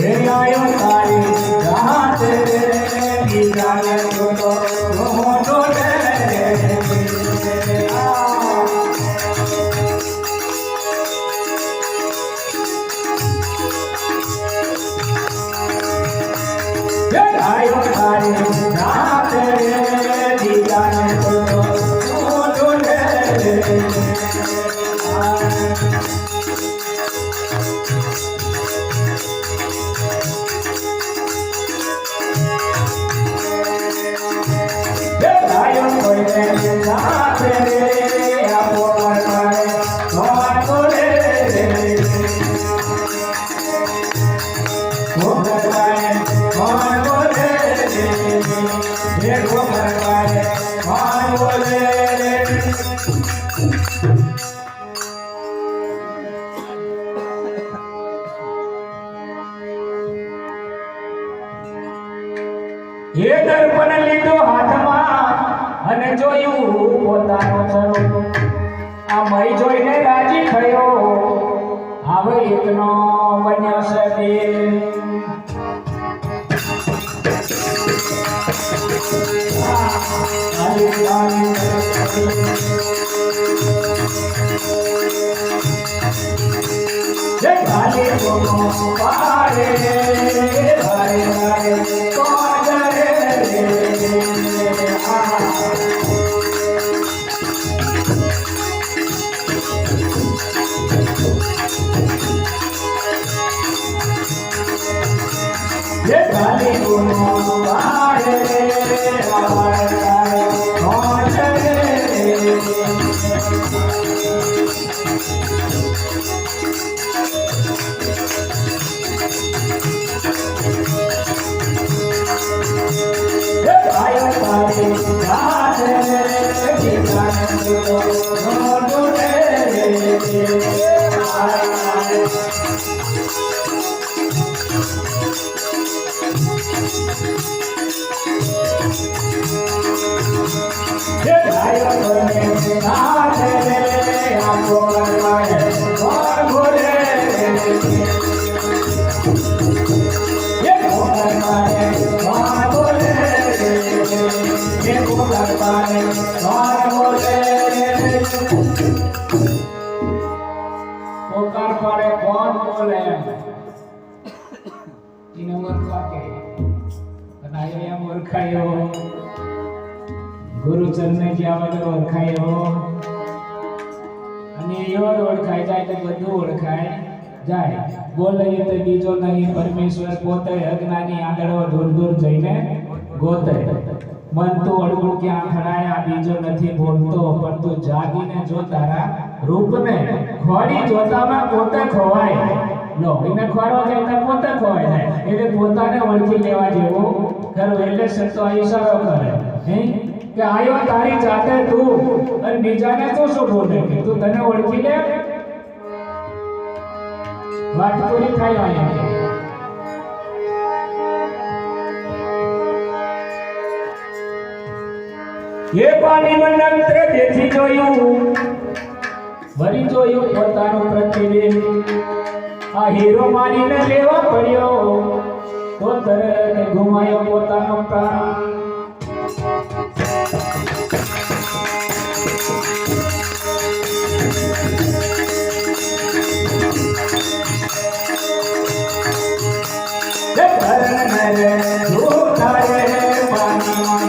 આયો તારી રાત રે બીજાને તો દેખાયો મય જોઈને રાજી થયો. હવે એકનો બન્યો છે જય ભાલે બોલો ये गाली પોકાર પાડે કોણ બોલે ઈને ઓળખવા કે અને એમ ઓળખાયો ગુરુચરને જ્યાં વગર ઓળખાયો અને એવો ઓળખાય જાય તો બધું ઓળખાય જાય. બોલાય તો બીજો નહીં, પરમેશ્વર પોતે અજ્ઞાની આંધળો દૂર દૂર જઈને ગોતે. મન તો અડગું ક્યાં ખડાય બીજો નથી બોલતો, પણ તું જાગીને જો તારા રૂપને ખોડી જોતામાં પોતે ખોવાય. લો, એને ખોરવા જાય તો પોતે ખોવાય એટલે પોતાને ઓળખી લેવા જેવું ખરું એટલે સંતો ઈશારો કરે. હે? કે આયો તારી જાતે તું. અને બીજાને શું બોલે કે તું તને ઓળખી લે? વાત પૂરી થાય અહીંયા. એ પાણી મંત્ર દેખી જોયું. વળી જોયું પોતાનું પ્રતિબિંબ. આ હીરો માનીને લેવા પડ્યો. તો તરત ગુમાયો પોતાનો પ્રાણ.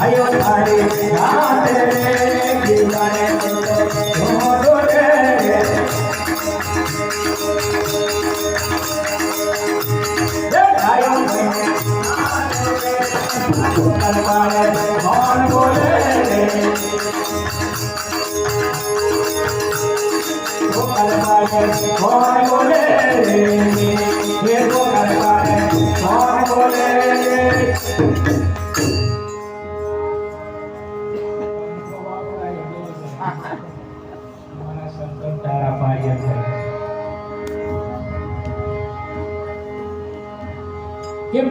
అయోధ్య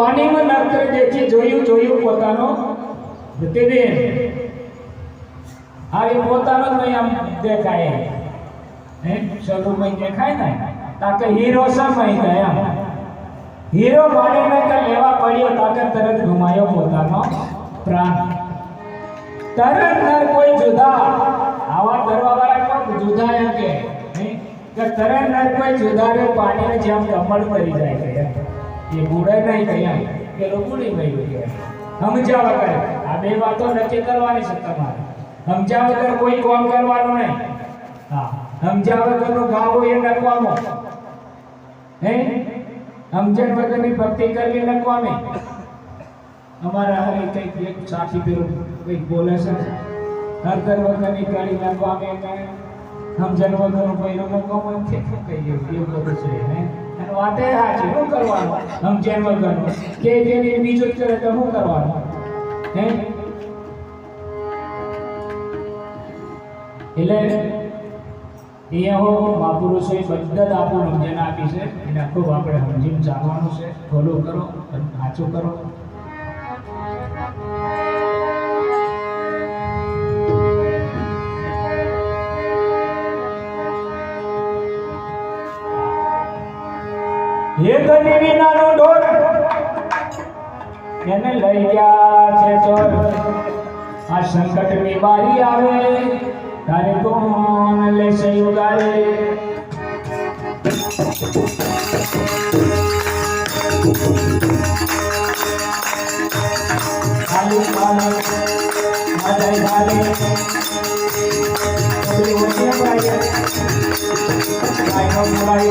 પાણીમાં નર્તન દેખી જોયું જોયું પોતાનો પ્રતિબિંબ હા, એ પોતાનો જ નહીં, આમ દેખાય હે? સ્વરૂપમાં દેખાય ને? તાકે હીરો સમય ગયા હીરો પાણીને કે લેવા પડ્યો, તાકે તરત ગુમાયો પોતાનો પ્રાણ. તરત નર કોઈ જુદા. આવા દરવાવાળા કોણ જુદા એમ કે, હે? તરત નર કોઈ જુદા પાણીને જેમ કમળ કરી જાય કે એ બુડે નહીં કહ્યા કે લોકો નહીં ગયું કે સમજ્યા વગર આ બે વાતો નક્કી કરવાની છે તમારે. સમજ્યા વગર કોઈ કામ કરવાનું નહીં. હા સમજ્યા વગરનું ગાવો એ નકવાનો હે? સમજણ વગરની ભક્તિ કરવી નકવાની અમારા હવે કંઈક એક સાથી પેલો કંઈક બોલે છે. હરદર વગરની કળી નકવામે કે સમજણ વગરનું કોઈનું નકવામ કે શું કહીએ એવું બધું છે, હે? અને વાતે સાચી શું કરવાનું? સમજણ વગરનું કે જેની બીજો કરે તો શું કરવાનું? હે? એટલે અહીંયા હો, મહાપુરુષોએ બધા જ આપણું રમજન આપી છે. એને ખૂબ આપણે સમજીને જાણવાનું છે. ફોલો કરો સાચું કરો. ધની વિનાનો ઢોર એને લઈ ગયા છે ચોર. આ સંકટની બારી આવે, તારે કોણ લેશે ઉગારે? ખાલી ઓલી વચ્ચે પાય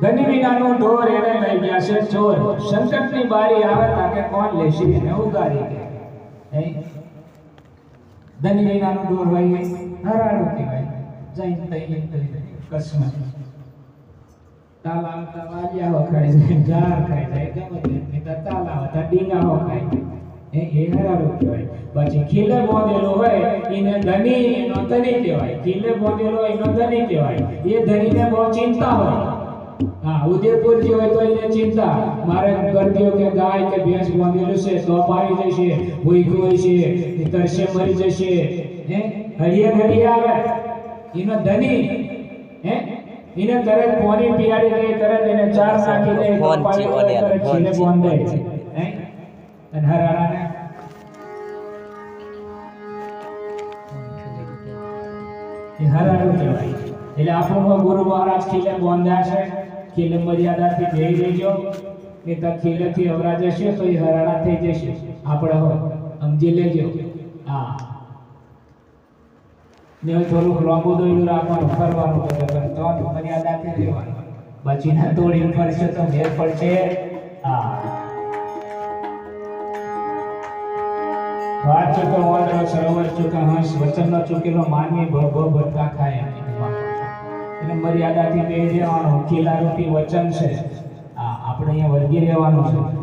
ધની વિનાનું ઢોર એને લઈ ગયા છે ચોર સંકટની બારી આવે તાકે કોણ લેશે એને ઉગારી કે હે? ધની વિનાનું ઢોર હોય હરાડું કહેવાય જઈને તઈ તઈ કસમાં તાલા આવતા વાલિયા ખાઈ જાય જાર ખાઈ જાય ગમે તે તાલા આવતા ડીંગા ખાઈ જાય એ હરાડું કહેવાય. પછી ખીલે બોધેલો હોય, એને ધની એનો ધની કહેવાય. ખીલે બોંધેલો એનો ધની કહેવાય. એ ધનીને બહુ ચિંતા હોય. હા ઉદયપુર જે હોય તો એને ચિંતા. મારે ગરદીઓ કે ગાય કે ભેંસ બાંધેલું છે, તો આવી જશે, ભૂખ્યું હોય છે તરસે મરી જશે. હે? હરિયર ઘડીએ આવે. એનો ધની, હે? એને તરત પોની પીયાડી દે તરત એને ચાર નાખી દે ફોન છે, દે, તરત ફોન છે. હે? અને હરાણાને એ હરાણું કહેવાય. એટલે આપણું ગુરુ મહારાજ ખીલે બોંધ્યા છે ખીલે મર્યાદાથી જઈ રહેજો ને તો ખીલેથી અવરા જશે તો એ હરાણા થઈ જશે. આપણે સમજી લેજો. હા ને થોડુંક લાંબુ તો મર્યાદાથી રહેવાનું. પછી તોડી ફરશે તો મેર પડશે. હા. વાત ચૂકો વાદળો સરોવર ચૂકા, હંસ વચન ન ચૂકેલો, માનવી ભ ભ ભટકા ખાય. એટલે મર્યાદાથી બે રહેવાનું ખીલા રૂપી વચન છે. હા, આપણે અહીંયા વર્ગી રહેવાનું છે.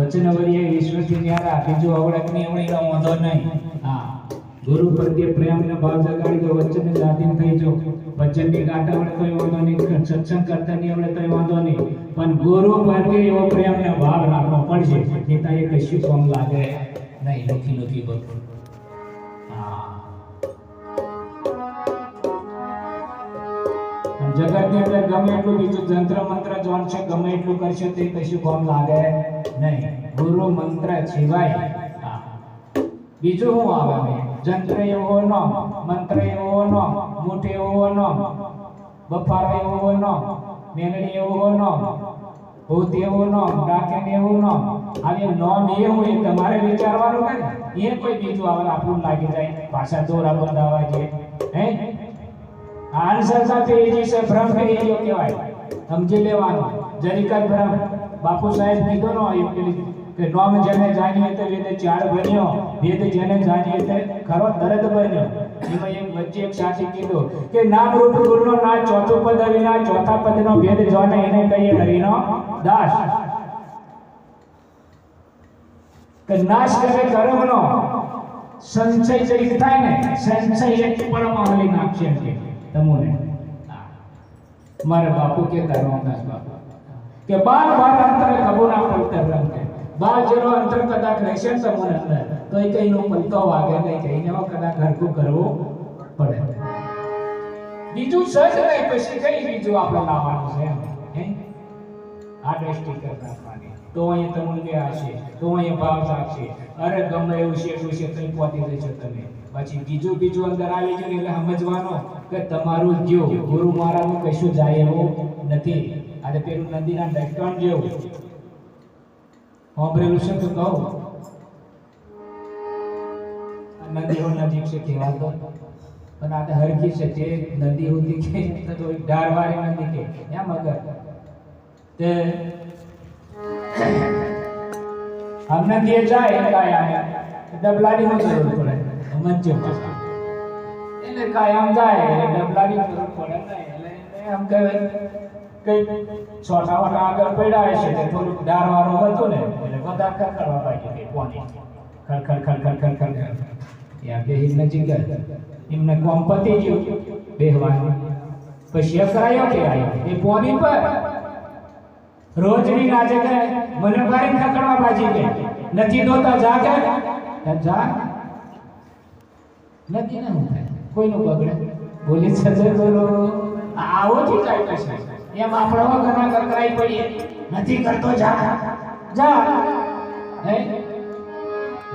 વચન વરીએ વિશ્વથી ન્યારા, બીજું અવળક નહીં અવળી વાંધો નહીં. હા. ગુરુ પ્રત્યે પ્રેમ ને ભાવ જગાડી દો વચન જાતીન થઈ જો વચનની ગાંઠ આપણે તોય વાંધો નહીં સત્સંગ કરતા નહીં આપણે તોય વાંધો નહીં. પણ ગુરુ પ્રત્યે એવો પ્રેમ ને ભાવ રાખવો પડશે નેતા એ કશું કોમ લાગે નહીં. લખી લખી બધું જગતની અંદર ગમે એટલું બીજું જંત્ર મંત્ર જોનશે ગમે એટલું કરશે તે કશું કોમ લાગે નહીં. ગુરુ મંત્ર સિવાય બીજું શું આવે? જંત્ર એવો ન મંત્ર એવો ન મૂઠ એવો ન, બફારો એવો ન મેલડી એવો ન, ભૂત ન, ડાકેન ન. એવું એ તમારે વિચારવાનું કે એ કોઈ બીજું આવે, આપણું લાગી જાય, ભાષા દોરા બંધાવા છે હે? આન્સર સાથે એ જે છે, ભ્રમ એ કહેવાય, સમજી લેવાનું. જરીક ભ્રમ. બાપુ સાહેબ કીધો ન એ પેલી કે નોમ જેને જાણ્યો તે વેદ ચાર બન્યો વેદ જેને જાણ્યો તે ખરો દરદ બન્યો. એમાં એક વચ્ચે એક સાથે કીધું કે નામ રૂપ ગુણનો ના, ચોથો પદ વિના, ચોથા પદનો ભેદ જોને એને કહીએ હરિનો દાસ. કે નાશ કરે કર્મનો સંચય જરીક થાય ને સંચય એક પડમાં હલી નાખશે કે, તમને. મારા બાપુ કે રામદાસ બાપુ. કે બાર બાર અંતરે કબૂના પલતર રંગ બાર જેનો અંતર કદાચ રહેશે ને તમને અંદર તો એ કઈ નો પલતો વાગે નહીં કઈ ને કદાચ હરખું કરવું પડે. બીજું સજ નહીં, પછી કઈ બીજું આપણે લાવવાનું છે આ દ્રષ્ટિ કરતા રાખવાની. તો અહીંયા તમને બે હશે તો અહીંયા ભાવ છે અરે ગમે એવું છે એવું છે, તઈ પહોંચી જશો તમે. પછી બીજું બીજું અંદર આવી ગયું એટલે સમજવાનું કે તમારું જીવ ગુરુ મહારાજનું કશું જાય એવું નથી. આજે પેલું નદીના ઢક્કણ જેવું. સાંભળેલું છે તો કહું. નદીઓ નજીક છે કહેવાતો પણ આ હરકી છે, જે નદી હોતી કે તો ડારવાળી નદી કે. એમ મગર તે અમને જે જાય કાયા ડબલાની નો જરૂર પડે. મંચે એટલે કાયમ જાય ડબલાની જરૂર પડે એટલે આમ કે કઈ છોટા વટા આગળ પડ્યા છે તે થોડુંક ડારવાળું હતું ને, એટલે બધા ખડખડવા પાડી કે કોની? ખર ખર ખર ખર ખર ખર ખડ યા બે હિમને જીગર એમને કોમ પતી ગયું બેહવાનું. પછી અકરાયો કે આયો? એ પોની પર. રોજની રાજે કે મને ભારી ખકડવા બાજી કે? નથી દોતા જા કે? જા. નથી ને હું કોઈનું બગડે? બોલી સજે બોલો. આવો થી જાય કશે એમ આપણે ઘણા કરકરાઈ પડીએ. નથી કરતો જા. જા. હે?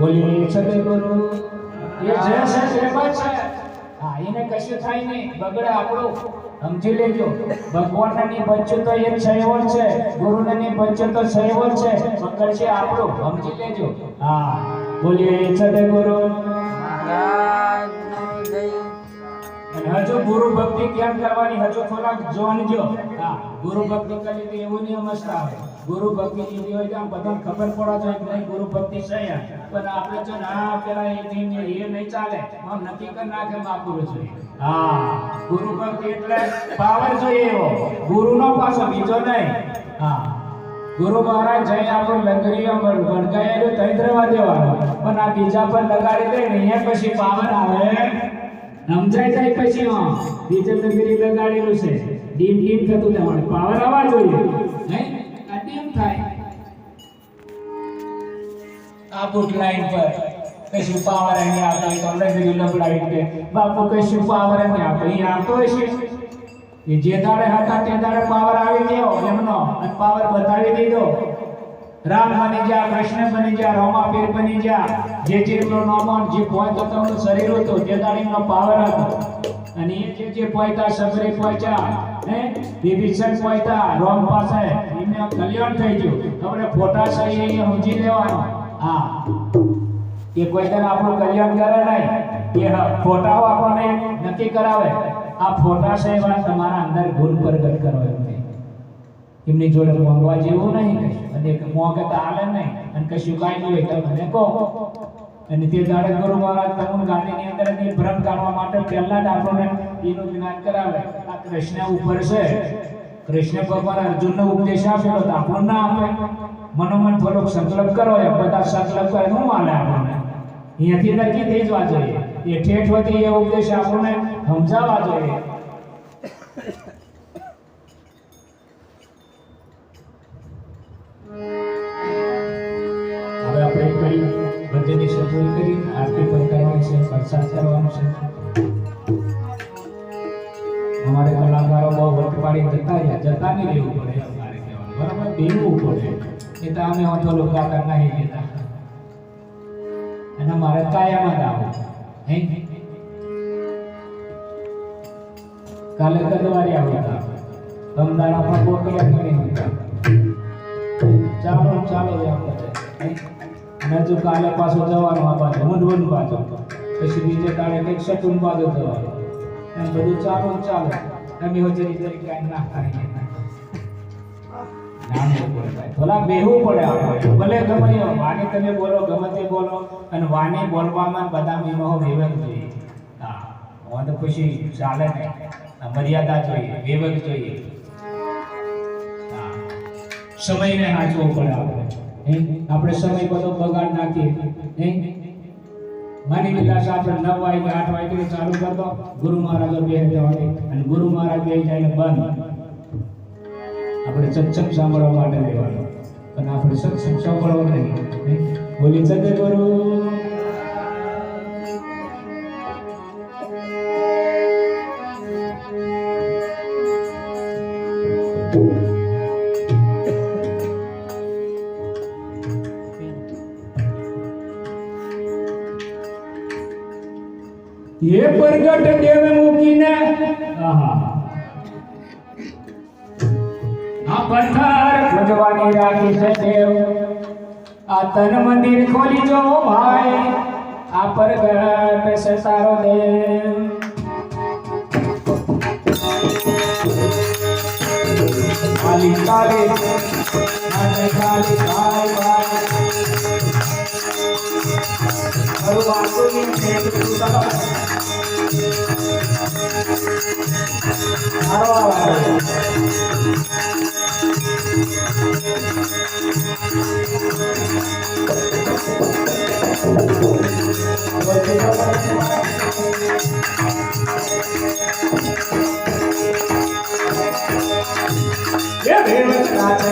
બોલી સજે ગુરુ એ જે છે એમાં છે હા એને કશું થાય નહીં. બગડે આપણું. સમજી લેજો. ભગવાનની બચ્ચો તો એક છયવર છે. ગુરુની બચ્ચો તો છયવર છે. પકડ છે આપણું. સમજી લેજો. હા. બોલીએ સદે ગુરુ મહારાજનો જય અને હજુ ગુરુ ભક્તિ કેમ કરવાની હજુ થોડાક જોનજો હા, ગુરુ ભક્તિ કરી તો એવું નહીં આવે ગુરુ ભક્તિ લીધી હોય આમ બધાને ખબર પડવા જોઈએ કે નહીં, ગુરુ ભક્તિ છે પણ આપણે છે ને પેલા એ થઈ એ નહીં ચાલે, આમ નક્કી કરી નાખે મહાપુરુષ છે. હા, ગુરુ ભક્તિ એટલે પાવર જોઈએ એવો. ગુરુનો પાછો બીજો નહીં. હા, ગુરુ મહારાજ જઈ આપણું લંગરી અમર વળગાયેલું તઈ રહેવા દેવાનું. પણ આ બીજા પર લગાડી દે ને અહીંયા પછી પાવર આવે. સમજાય જાય પછી, હા. બીજે લંગરી લગાડેલું છે. ડીમ ડીમ થતું જવાનું પાવર આવવા જોઈએ. નહીં આ ડીમ થાય. આ લાઈન પર કશું પાવર અહીં આવતો. હોય તો લંગરી લબડાવી દે બાપુ, કશું પાવર નહીં આવતો. અહીં આવતો હશે. જે દાડે હતા તે દાડે પાવર આવી ગયો. એમનો. અને પાવર બતાવી દીધો. રામ બની જા, કૃષ્ણ બની જા રોમાપીર બની જા. જે જીવનો નોમન જે પોઈતો તમારું શરીર હતું, જે દાડીનો પાવર હતો. અને એ જે જે પોઈતા સબરી પહોંચ્યા હે? વિભીષણ પોઈતા રોમ પાસે, એમને કલ્યાણ થઈ ગયું. તમને ફોટા સહી એ સમજી લેવાનો. હા. એ કોઈ તને આપણું કલ્યાણ કરે નહીં. એ ફોટાઓ આપણને નક્કી કરાવે. આ ફોટા સહી તમારા અંદર ગુણ પ્રગટ કરો એમને એમની જોડે મોંઘવા જેવું નહીં અને મોંઘે તો હાલે નહીં. અને કશું કાંઈ નહીં હોય તો મને કહો. અને તે દાડે ગુરુ મહારાજ તમને ગાડીની અંદરથી ભ્રમ કાઢવા માટે પહેલા જ આપણને એનું જ્ઞાન કરાવે. આ કૃષ્ણ ઉપર છે. કૃષ્ણ ભગવાન અર્જુનનો ઉપદેશ આપેલો તો આપણને ના આપે મનોમન થોડોક સંકલ્પ કરો. એ બધા સંકલ્પ કરે શું માને આપણને? અહીંયાથી નક્કી થઈ જવા જોઈએ. એ ઠેઠ એ ઉપદેશ આપણને સમજાવવા જોઈએ. હવે આપણે કરી ભજનની શરૂઆત કરી, આરતી પણ કરવાની છે પ્રસાદ કરવાનો છે. અમારે કલાકારો બહુ વટ પાડી જતા રહ્યા, જતા નહીં રહેવું પડે અમારે કહેવાનું. બરાબર? બેવું પડે. એ તો અમે ઓછો લોકાકાર નહીં લેતા અને મારે કાયામાં જ આવો. હે? કાલે કદવારી આવતા તમદાડા પણ ગોટિયા કરી હતા ચાલો ચાલે છે આપણે મેં જો કાલે પાછો જવાનો આ બાજુ ઊંધવું બાજુ. પછી બીજે કાલે કંઈક સટુન બાજુ જવાનું. એમ બધું ચાલો ચાલે. એમ હોજરી તરીકે ના કરી તમે બોલો, ગમે તે બોલો. અને વાણી બોલવામાં બધા નિયમો વિવેક જોઈએ. હા. તો પછી ચાલે ને મર્યાદા જોઈએ, વિવેક જોઈએ. સમયને સાચવો પડે આપણે. આપણે સમય બધો બગાડ નાખીએ. માની છે આપણે નવ વાગે, આઠ વાગે ચાલુ કરતો ગુરુ મહારાજો બે જવાની અને ગુરુ મહારાજ બે જાય બંધ આપણે સત્સંગ સાંભળવા માટે રહેવાનું. અને આપણે સત્સંગ સાંભળવો નહીં? બોલી સદગુરુ પ્રગટ દેવ મૂકીને. આહા. આ પથ્થર ભજવાની રાખી છે દેવ આ તન મંદિર ખોલી જો ભાઈ. આ પ્રગટ છે સારો દેવ ખાલી કાલે અને ખાલી ભાઈ ભાઈ. ભગવાનની ભેટ